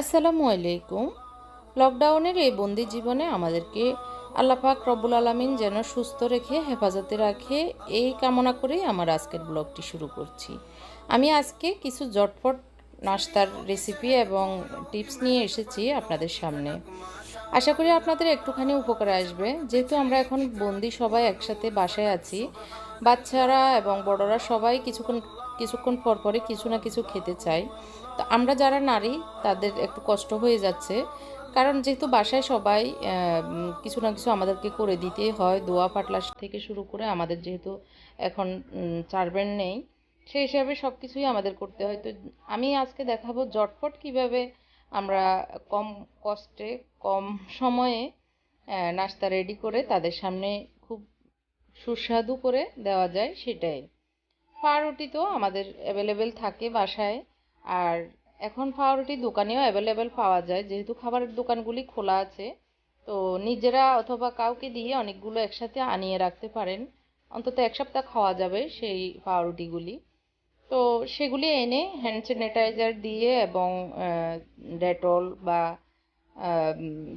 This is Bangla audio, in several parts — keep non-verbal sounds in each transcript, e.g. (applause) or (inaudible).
আসসালামু আলাইকুম। লকডাউনের এই বন্দি জীবনে আমাদেরকে আল্লাহ পাক রব্বুল আলমিন যেন সুস্থ রেখে, হেফাজতে রাখে, এই কামনা করেই আমার আজকের ব্লগটি শুরু করছি। আমি আজকে কিছু জটপট নাস্তার রেসিপি এবং টিপস নিয়ে এসেছি আপনাদের সামনে। আশা করি আপনাদের একটুখানি উপকার আসবে। যেহেতু আমরা এখন বন্দি সবাই একসাথে বাসায় আছি, বাচ্চারা এবং বড়রা সবাই কিছুক্ষণ কিছুক্ষণ পর পরে কিছু না কিছু খেতে চাই তো আমরা যারা নারী, তাদের একটু কষ্ট হয়ে যাচ্ছে। কারণ যেহেতু বাসায় সবাই কিছু না কিছু আমাদেরকে করে দিতে হয়। দোয়া পাটলা থেকে শুরু করে আমাদের যেহেতু এখন চারবেন নেই, সেই হিসাবে সব কিছুই আমাদের করতে হয়। তো আমি আজকে দেখাবো জটপট কীভাবে আমরা কম কষ্টে, কম সময়ে নাস্তা রেডি করে তাদের সামনে খুব সুস্বাদু করে দেওয়া যায় সেটাই। পাউরুটি তো আমাদের অ্যাভেলেবেল থাকে বাসায়। আর এখন পাউরুটি দোকানেও অ্যাভেলেবেল পাওয়া যায়। যেহেতু খাবারের দোকানগুলি খোলা আছে, তো নিজেরা অথবা কাউকে দিয়ে অনেকগুলো একসাথে আনিয়ে রাখতে পারেন। অন্তত এক সপ্তাহ খাওয়া যাবে সেই পাউরুটিগুলি। তো সেগুলি এনে হ্যান্ড স্যানিটাইজার দিয়ে এবং ডেটল বা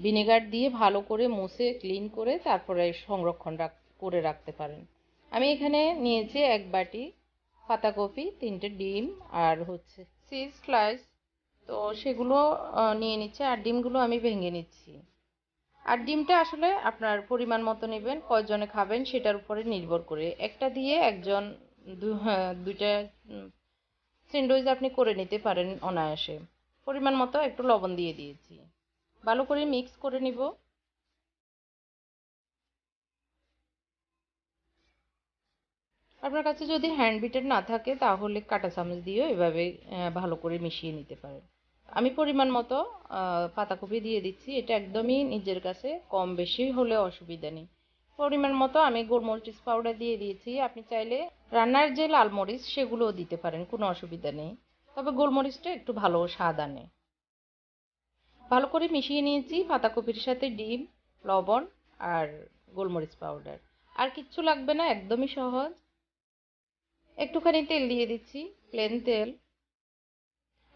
ভিনেগার দিয়ে ভালো করে মুছে ক্লিন করে তারপরে সংরক্ষণ রাখ, করে রাখতে পারেন। আমি এখানে নিয়েছি এক বাটি পাতাকপি, তিনটে ডিম, আর হচ্ছে চিজ স্লাইস তো সেগুলো নিয়ে নিচ্ছে আর ডিমগুলো আমি ভেঙে নিচ্ছি। আর ডিমটা আসলে আপনার পরিমাণ মতো নেবেন কয়জনে খাবেন সেটার উপরে নির্ভর করে। একটা দিয়ে একজন হ্যাঁ, দুইটা স্যান্ডউইচ আপনি করে নিতে পারেন অনায়াসে। পরিমাণ মতো একটু লবণ দিয়ে দিয়েছি। ভালো করে মিক্স করে নিব। আপনার কাছে যদি হ্যান্ড বিটার না থাকে, তাহলে কাঁটা চামচ দিয়েও এভাবে ভালো করে মিশিয়ে নিতে পারেন। আমি পরিমাণ মতো পাতাকপি দিয়ে দিচ্ছি। এটা একদমই নিজের কাছে কম বেশি হলে অসুবিধা নেই। পরিমাণ মতো আমি গোলমরিচ পাউডার দিয়ে দিয়েছি। আপনি চাইলে রান্নার যে লাল মরিচ, সেগুলোও দিতে পারেন, কোনো অসুবিধা নেই। তবে গোলমরিচটা একটু ভালো স্বাদ আনে। ভালো করে মিশিয়ে নিয়েছি পাতাকপির সাথে ডিম, লবণ আর গোলমরিচ পাউডার আর কিচ্ছু লাগবে না, একদমই সহজ। একটুখানি তেল দিয়ে দিচ্ছি প্লেন তেল।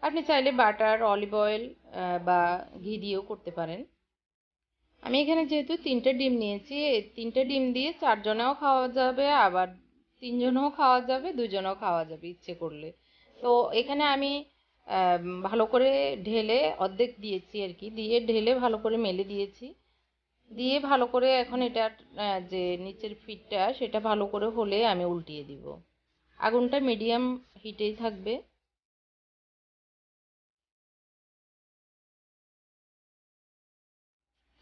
আপনি চাইলে বাটার অলিভ অয়েল বা ঘি দিয়েও করতে পারেন। আমি এখানে যেহেতু তিনটে ডিম নিয়েছি তিনটে ডিম দিয়ে চারজনেও খাওয়া যাবে, আবার তিনজনেও খাওয়া যাবে, দুজনেও খাওয়া যাবে ইচ্ছে করলে। তো এখানে আমি ভালো করে ঢেলে অর্ধেক দিয়েছি আর কি, দিয়ে ঢেলে ভালো করে মেলে দিয়েছি। দিয়ে ভালো করে এখন এটা যে নিচের ফিটটা সেটা ভালো করে হলে আমি উল্টিয়ে দিব। আগুনটা মিডিয়াম হিটেই থাকবে।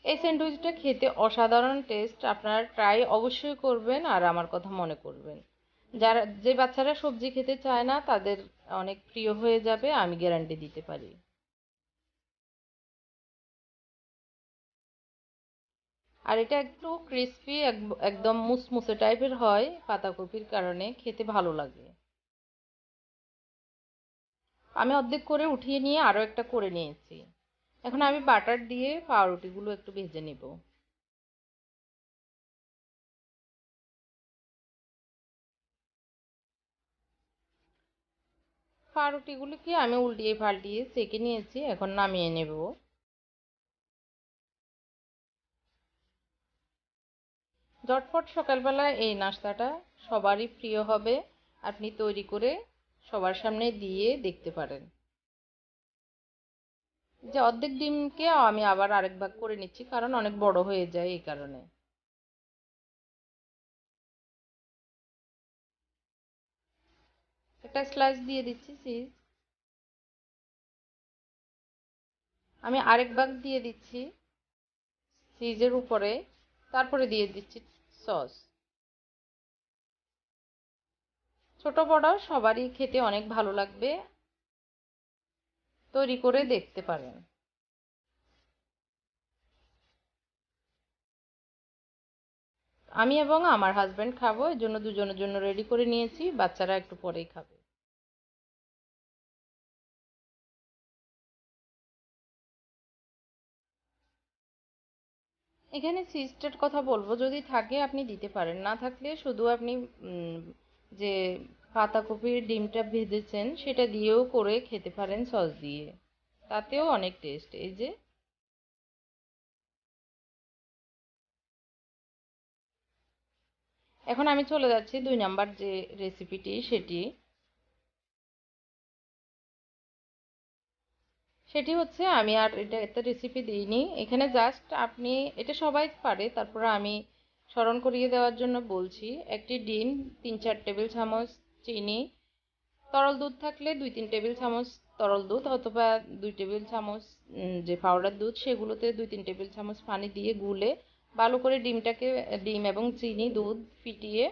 এই স্যান্ডউইচটা খেতে অসাধারণ টেস্ট আপনারা ট্রাই অবশ্যই করবেন আর আমার কথা মনে করবেন। যারা, যে বাচ্চারা সবজি খেতে চায় না, তাদের অনেক প্রিয় হয়ে যাবে, আমি গ্যারান্টি দিতে পারি। আর এটা একটু ক্রিস্পি একদম মুসমুসে টাইপের হয় পাতাকপির কারণে, খেতে ভালো লাগে। আমি অর্ধেক করে উঠিয়ে নিয়ে আরও একটা করে নিয়েছি। এখন আমি বাটার দিয়ে পাউরুটিগুলো একটু ভেজে নিব। পাউরুটিগুলোকে আমি উল্টিয়ে পাল্টিয়ে সেঁকে নিয়েছি, এখন নামিয়ে নেব। ঝটপট সকালবেলা এই নাস্তাটা সবারই প্রিয় হবে। আপনি তৈরি করে সবার সামনে দিয়ে দেখতে পারেন। যে অর্ধেক ডিমকে আমি আবার আরেক ভাগ করে নিচ্ছি, কারণ অনেক বড় হয়ে যায় এই কারণে। একটা স্লাইস দিয়ে দিচ্ছি চিজ আমি আরেক ভাগ দিয়ে দিচ্ছি চিজের উপরে। তারপরে দিয়ে দিচ্ছি সস। ছোট বড় সবারই খেতে অনেক ভালো লাগবে। তৈরি করে দেখতে পারেন। আমি এবং আমার হাজব্যান্ড খাব, এর জন্য দুজনের জন্য রেডি করে নিয়েছি, বাচ্চারা একটু পরেই খাবে। এখানে সিস্টের কথা বলব, যদি থাকে আপনি দিতে পারেন। না থাকলে শুধু আপনি যে পাতাকপির ডিমটা ভেজেছেন, সেটা দিয়েও করে খেতে পারেন সস দিয়ে। তাতেও অনেক টেস্ট এই যে এখন আমি চলে যাচ্ছি দুই নাম্বার যে রেসিপিটি সেটি। সেটি হচ্ছে আমি আর এটা একটা রেসিপি দিইনি। এখানে জাস্ট আপনি, এটা সবাই পারে, তারপরে আমি স্মরণ করিয়ে দেওয়ার জন্য বলছি, একটি ডিম, তিন চার টেবিল চামচ চিনি, তরল দুধ থাকলে দুই তিন টেবিল চামচ তরল দুধ, অথবা দুই টেবিল চামচ যে পাউডার দুধ, সেগুলোতে দুই তিন টেবিল চামচ পানি দিয়ে গুলে ভালো করে ডিমটাকে, ডিম এবং চিনি, দুধ ফিটিয়ে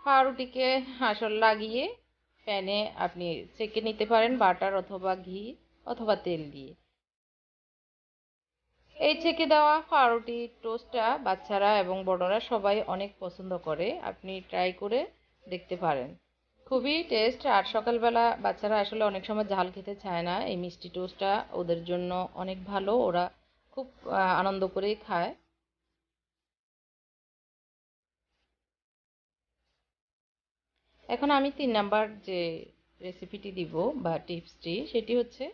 পাউরুটিকে আসল লাগিয়ে প্যানে আপনি সেকে নিতে পারেন, বাটার অথবা ঘি। অথবা তেল দিয়ে। এই ছেঁকে দেওয়া পাউরুটি, টোস্টটা বাচ্চারা এবং বড়রা সবাই অনেক পছন্দ করে। আপনি ট্রাই করে দেখতে পারেন। খুবই টেস্ট আর সকালবেলা বাচ্চারা আসলে অনেক সময় ঝাল খেতে চায় না। এই মিষ্টি টোস্টটা ওদের জন্য অনেক ভালো। ওরা খুব আনন্দ করেই খায়। এখন আমি তিন নাম্বার যে রেসিপিটি দিব বা টিপসটি সেটি হচ্ছে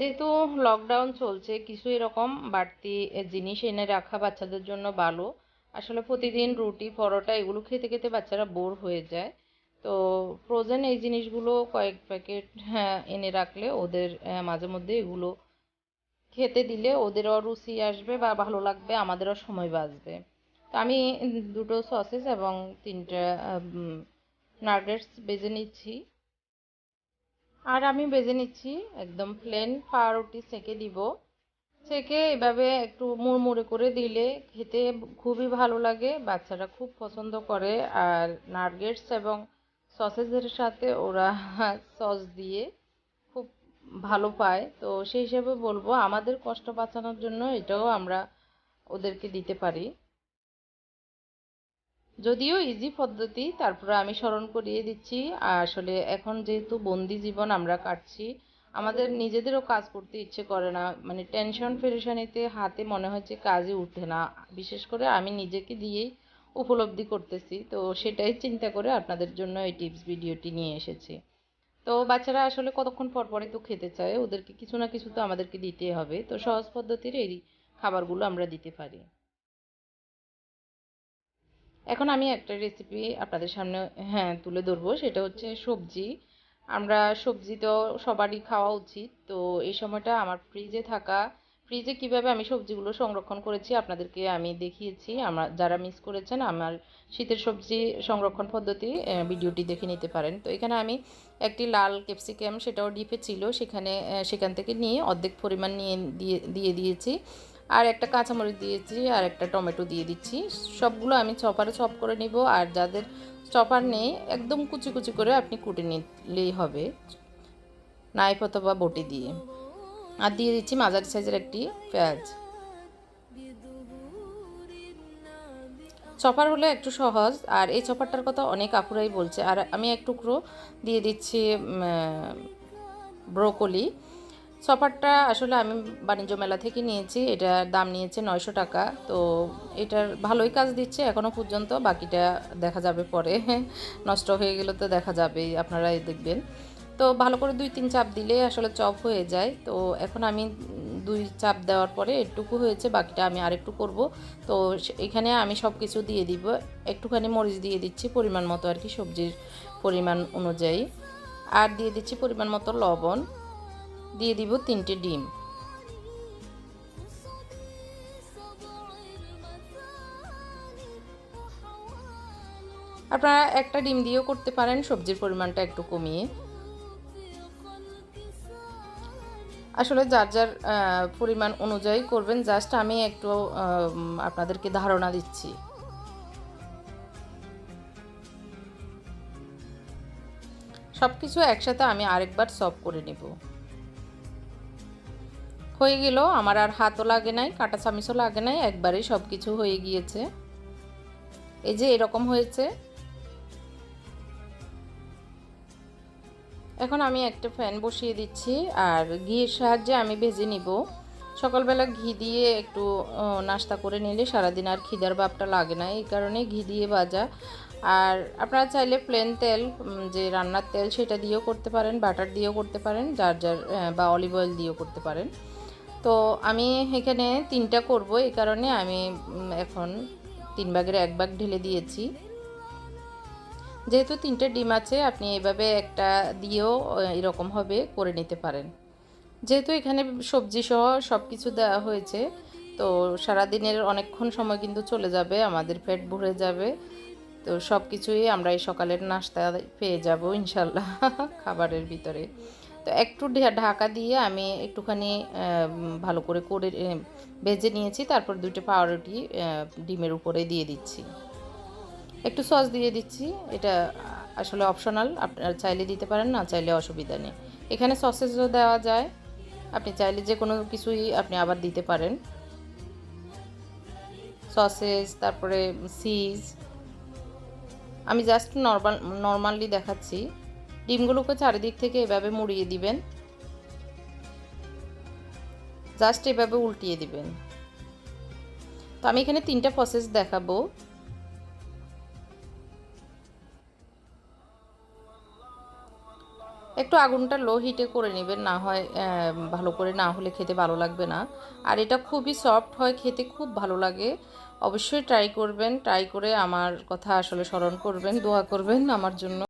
যেহেতু লকডাউন চলছে, কিছু এরকম বাড়তি জিনিস এনে রাখা বাচ্চাদের জন্য ভালো। আসলে প্রতিদিন রুটি, পরোটা এগুলো খেতে খেতে বাচ্চারা বোর হয়ে যায়। তো ফ্রোজেন এই জিনিসগুলো কয়েক প্যাকেট হ্যাঁ এনে রাখলে ওদের মাঝে মধ্যে এগুলো খেতে দিলে ওদেরও রুচি আসবে বা ভালো লাগবে, আমাদেরও সময় বাঁচবে। তো আমি দুটো সসেস এবং তিনটা নাগেটস বেজে নিচ্ছি। আর আমি বেজে নিচ্ছি একদম প্লেন পাউরুটি সেকে দিব। সেকে এভাবে একটু মুড়মুড়ে করে দিলে খেতে খুবই ভালো লাগে, বাচ্চারা খুব পছন্দ করে। আর নার্গেটস এবং সসেজের সাথে ওরা সস দিয়ে খুব ভালো পায়। তো সেই হিসেবে বলব, আমাদের কষ্ট বাঁচানোর জন্য এটাও আমরা ওদেরকে দিতে পারি। যদিও ইজি পদ্ধতি, তারপরে আমি স্মরণ করিয়ে দিচ্ছি। আসলে এখন যেহেতু বন্দি জীবন আমরা কাটছি, আমাদের নিজেদেরও কাজ করতে ইচ্ছে করে না। মানে টেনশন ফেরেশানিতে হাতে মনে হচ্ছে কাজই উঠে না। বিশেষ করে আমি নিজেকে দিয়েই উপলব্ধি করতেছি। তো সেটাই চিন্তা করে আপনাদের জন্য এই টিপস ভিডিওটি নিয়ে এসেছি। তো বাচ্চারা আসলে কতক্ষণ পর পরে তো খেতে চায়? ওদেরকে কিছু না কিছু তো আমাদেরকে দিতে হবে। তো সহজ পদ্ধতির এই খাবারগুলো আমরা দিতে পারি। এখন আমি একটা রেসিপি আপনাদের সামনে হ্যাঁ তুলে ধরবো। সেটা হচ্ছে সবজি। আমরা সবজি তো সবারই খাওয়া উচিত। তো এই সময়টা আমার ফ্রিজে থাকা ফ্রিজে কীভাবে আমি সবজিগুলো সংরক্ষণ করেছি আপনাদেরকে আমি দেখিয়েছি। আমার, যারা মিস করেছেন, আমার শীতের সবজি সংরক্ষণ পদ্ধতি ভিডিওটি দেখে নিতে পারেন। তো এখানে আমি একটি লাল ক্যাপসিকাম, সেটাও ডিপে ছিল। সেখানে সেখান থেকে নিয়ে অর্ধেক পরিমাণ নিয়ে দিয়ে দিয়ে দিয়েছি। আর একটা কাঁচামরিচ দিয়েছি আর একটা টমেটো দিয়ে দিচ্ছি। সবগুলো আমি চপারে চপ করে নিব আর যাদের চপার নেই, একদম কুচি কুচি করে আপনি কুটে নিলেই হবে। নাইফ অথবা বটি দিয়ে। আর দিয়ে দিচ্ছি মাঝারি সাইজের একটি পেঁয়াজ। চপার হলে একটু সহজ, আর এই চপারটার কথা অনেক আপুরাই বলছে। আর আমি এক টুকরো দিয়ে দিচ্ছি ব্রোকলি। সফারটা আসলে আমি বাণিজ্য মেলা থেকে নিয়েছি এটার দাম নিয়েছে নয়শো টাকা। তো এটার ভালোই কাজ দিচ্ছে এখনও পর্যন্ত, বাকিটা দেখা যাবে পরে। (laughs) নষ্ট হয়ে গেলে তো দেখা যাবেই, আপনারাই দেখবেন। তো ভালো করে দুই তিন চাপ দিলে আসলে চপ হয়ে যায়। তো এখন আমি দুই চাপ দেওয়ার পরে একটুকু হয়েছে, বাকিটা আমি আরেকটু করব। তো এখানে আমি সব কিছু দিয়ে দিব। একটুখানি মরিচ দিয়ে দিচ্ছি পরিমাণ মতো আর কি সবজির পরিমাণ অনুযায়ী। আর দিয়ে দিচ্ছি পরিমাণ মতো লবণ। দিয়ে দিব তিনটে ডিম। আপনারা একটা ডিম দিয়েও করতে পারেন, সবজির পরিমাণটা একটু কমিয়ে। আসলে যার যার পরিমাণ অনুযায়ী করবেন, জাস্ট আমি একটু আপনাদেরকে ধারণা দিচ্ছি। সব কিছু একসাথে আমি আরেকবার সব করে নেব। হয়ে গেল। আমার আর হাতও লাগে নাই, কাটা চামিচও লাগে নাই, একবারেই সব কিছু হয়ে গিয়েছে। এই যে এরকম হয়েছে। এখন আমি একটা ফ্যান বসিয়ে দিচ্ছি আর ঘিয়ের সাহায্যে আমি ভেজে নিব। সকালবেলা ঘি দিয়ে একটু নাস্তা করে নিলে সারাদিন আর খিদার ভাবটা লাগে না, এই কারণে ঘি দিয়ে ভাজা। আর আপনারা চাইলে প্লেন তেল যে রান্নার তেল সেটা দিয়েও করতে পারেন বাটার দিয়েও করতে পারেন, যার যার বা অলিভ অয়েল দিয়েও করতে পারেন। তো আমি এখানে তিনটা করব এই কারণে আমি এখন তিন ভাগের এক ভাগ ঢেলে দিয়েছি। যেহেতু তিনটে ডিম আছে আপনি এভাবে একটা দিয়েও আহ, এরকম হবে করে নিতে পারেন। যেহেতু এখানে সবজি সহ সব কিছু দেওয়া হয়েছে তো সারাদিনের অনেকক্ষণ সময় কিন্তু চলে যাবে আমাদের পেট ভরে যাবে। তো সব কিছুই আমরা এই সকালের নাস্তা পেয়ে যাব ইনশাল্লাহ খাবারের ভিতরে। তো একটু ঢাকা দিয়ে আমি একটুখানি ভালো করে করে ভেজে নিয়েছি, তারপর দুটো পাউরুটি ডিমের উপরে দিয়ে দিচ্ছি। একটু সস দিয়ে দিচ্ছি, এটা আসলে অপশনাল আপনারা চাইলে দিতে পারেন, না চাইলে অসুবিধা নেই। এখানে সসেসও দেওয়া যায়, আপনি চাইলে যে কোনো কিছুই আপনি আবার দিতে পারেন। সসেস, তারপরে সিজ। আমি জাস্ট নর্মাল, নর্মালি দেখাচ্ছি। ডিমগুলোকে চারিদিক থেকে এভাবে মুড়িয়ে দিবেন। জাস্ট এভাবে উল্টিয়ে দিবেন। তো আমি এখানে তিনটা প্রসেস দেখাবো। একটু আগুনটা লো হিটে করে নেবেন, না হয় ভালো করে না হলে খেতে ভালো লাগবে না। আর এটা খুবই সফট হয়, খেতে খুব ভালো লাগে। অবশ্যই ট্রাই করবেন ট্রাই করে আমার কথা আসলে স্মরণ করবেন, দোয়া করবেন আমার জন্য।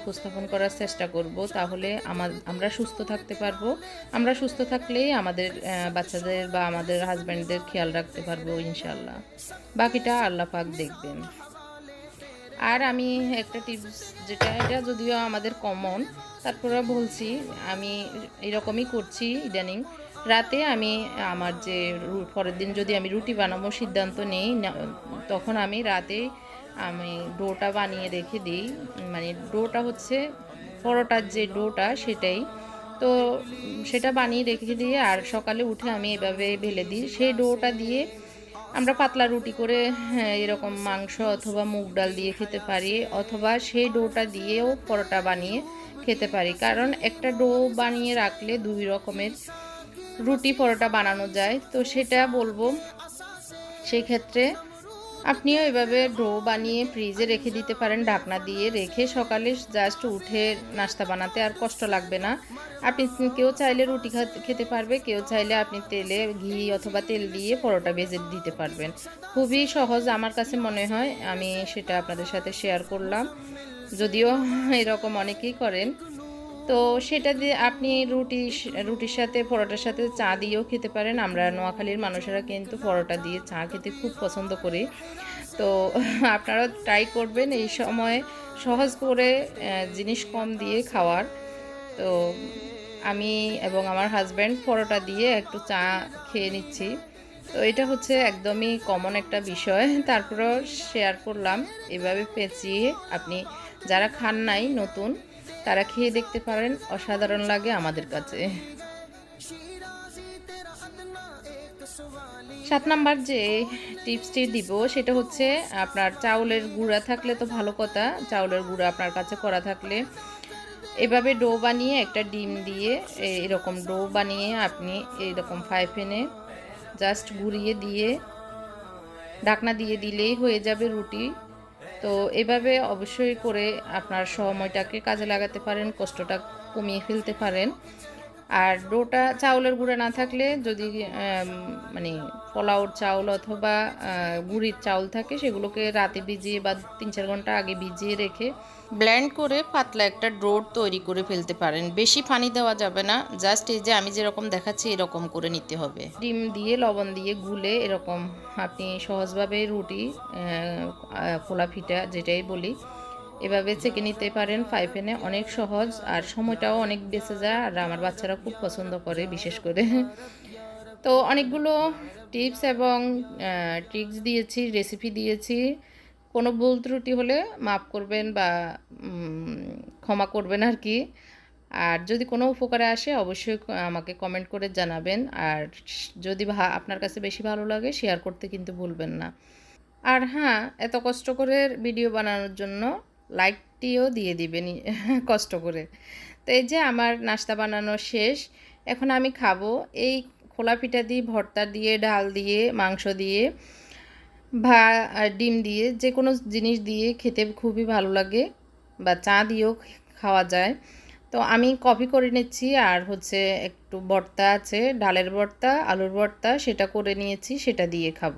উপস্থাপন করার চেষ্টা করব, তাহলে আমার সুস্থ থাকতে পারব। আমরা সুস্থ থাকলেই আমাদের বাচ্চাদের বা আমাদের হাজব্যান্ডদের খেয়াল রাখতে পারব ইনশাল্লাহ বাকিটা আল্লাহ পাক দেখবেন। আর আমি একটা টিপস যেটা, এটা যদিও আমাদের কমন তারপরে বলছি, আমি এরকমই করছি ইদানিং রাতে আমি আমার যে পরের দিন যদি আমি রুটি বানাবো, সিদ্ধান্ত নেই তখন আমি রাতে আমি ডোটা বানিয়ে রেখে দিই। মানে ডোটা হচ্ছে পরোটার যে ডোটা সেটাই। তো সেটা বানিয়ে রেখে দিয়ে আর সকালে উঠে আমি এভাবে ভেলে দিই। সেই ডোটা দিয়ে আমরা পাতলা রুটি করে হ্যাঁ, এরকম মাংস অথবা মুগ ডাল দিয়ে খেতে পারি অথবা সেই ডোটা দিয়েও পরোটা বানিয়ে খেতে পারি। কারণ একটা ডো বানিয়ে রাখলে দুই রকমের রুটি পরোটা বানানো যায়। তো সেটা বলব সেই ক্ষেত্রে আপনিও এভাবে ডো বানিয়ে ফ্রিজে রেখে দিতে পারেন, ঢাকনা দিয়ে রেখে সকালে জাস্ট উঠে নাস্তা বানাতে আর কষ্ট লাগবে না। আপনি কেউ চাইলে রুটি খাতে- পারবে, কেউ চাইলে আপনি তেলে ঘি অথবা তেল দিয়ে পরোটা ভেজে দিতে পারবেন। খুবই সহজ আমার কাছে মনে হয়, আমি সেটা আপনাদের সাথে শেয়ার করলাম। যদিও এরকম অনেকেই করেন। তো সেটা দিয়ে আপনি রুটি রুটির সাথে, পরোটার সাথে চা দিয়েও খেতে পারেন। আমরা নোয়াখালীর মানুষেরা কিন্তু পরোটা দিয়ে চা খেতে খুব পছন্দ করি। তো (laughs) আপনারা ট্রাই করবেন এই সময় সহজ করে জিনিস কম দিয়ে খাওয়ার। তো আমি এবং আমার হাজব্যান্ড পরোটা দিয়ে একটু চা খেয়ে নিচ্ছি। তো এটা হচ্ছে একদমই কমন একটা বিষয়। (laughs) তারপরেও শেয়ার করলাম। এভাবে পেঁচিয়ে আপনি যারা খান নাই, নতুন তারা খেয়ে দেখতে পারেন, অসাধারণ লাগে আমাদের কাছে। সাত নাম্বার যে টিপসটি দিব, সেটা হচ্ছে আপনার চাউলের গুঁড়া থাকলে তো ভালো কথা, চাউলের গুঁড়া আপনার কাছে করা থাকলে। এভাবে ডো বানিয়ে একটা ডিম দিয়ে এরকম ডো বানিয়ে আপনি এরকম ফ্রাই প্যানে জাস্ট ঘুরিয়ে দিয়ে, ঢাকনা দিয়ে দিলেই হয়ে যাবে রুটি। তো এভাবে অবশ্যই করে আপনার সময়টাকে কাজে লাগাতে পারেন, কষ্টটা কমিয়ে ফেলতে পারেন। আর ডোটা চাউলের গুঁড়া না থাকলে যদি মানে পোলাওর চাউল অথবা গুঁড়ির চাউল থাকে সেগুলোকে রাতে ভিজিয়ে বা তিন চার ঘণ্টা আগে ভিজিয়ে রেখে ব্ল্যান্ড করে পাতলা একটা ডোর তৈরি করে ফেলতে পারেন। বেশি পানি দেওয়া যাবে না জাস্ট এই যে আমি যেরকম দেখাচ্ছি এরকম করে নিতে হবে। ডিম দিয়ে লবণ দিয়ে গুলে এরকম আপনি সহজভাবে রুটি আহ, ফিটা যেটাই বলি এভাবে চেকে নিতে পারেন পাইপেনে অনেক সহজ আর সময়টাও অনেক বেঁচে যায় আর আমার বাচ্চারা খুব পছন্দ করে বিশেষ করে। তো অনেকগুলো টিপস এবং ট্রিক্স দিয়েছি, রেসিপি দিয়েছি। কোনো ভুল ত্রুটি হলে মাফ করবেন বা ক্ষমা করবেন আর কি। আর যদি কোনো উপকারে আসে অবশ্যই আমাকে কমেন্ট করে জানাবেন। আর যদি আপনার কাছে বেশি ভালো লাগে শেয়ার করতে কিন্তু ভুলবেন না। আর হ্যাঁ এত কষ্ট করে ভিডিও বানানোর জন্য লাইকটিও দিয়ে দিবেন, (laughs) কষ্ট করে। তো এই যে আমার নাস্তা বানানো শেষ, এখন আমি খাব। এই খোলা পিঠা দিয়ে, ভর্তা দিয়ে, ডাল দিয়ে, মাংস দিয়ে, ভা ডিম দিয়ে, যে কোনো জিনিস দিয়ে খেতে খুবই ভালো লাগে বা চা দিয়েও খাওয়া যায়। তো আমি কফি করে নিচ্ছি আর হচ্ছে একটু ভর্তা আছে, ডালের ভর্তা, আলুর ভর্তা, সেটা করে নিয়েছি, সেটা দিয়ে খাব।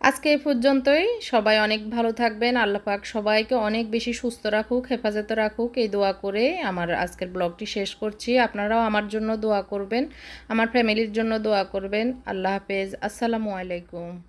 আজকে এই পর্যন্তই। সবাই অনেক ভালো থাকবেন। আল্লাহ পাক সবাইকে অনেক বেশি সুস্থ রাখুক, হেফাজত রাখুক। এই দোয়া করে আমার আজকের ব্লগটি শেষ করছি। আপনারাও আমার জন্য দোয়া করবেন, আমার ফ্যামিলির জন্য দোয়া করবেন। আল্লাহ হাফেজ। আসসালামু আলাইকুম।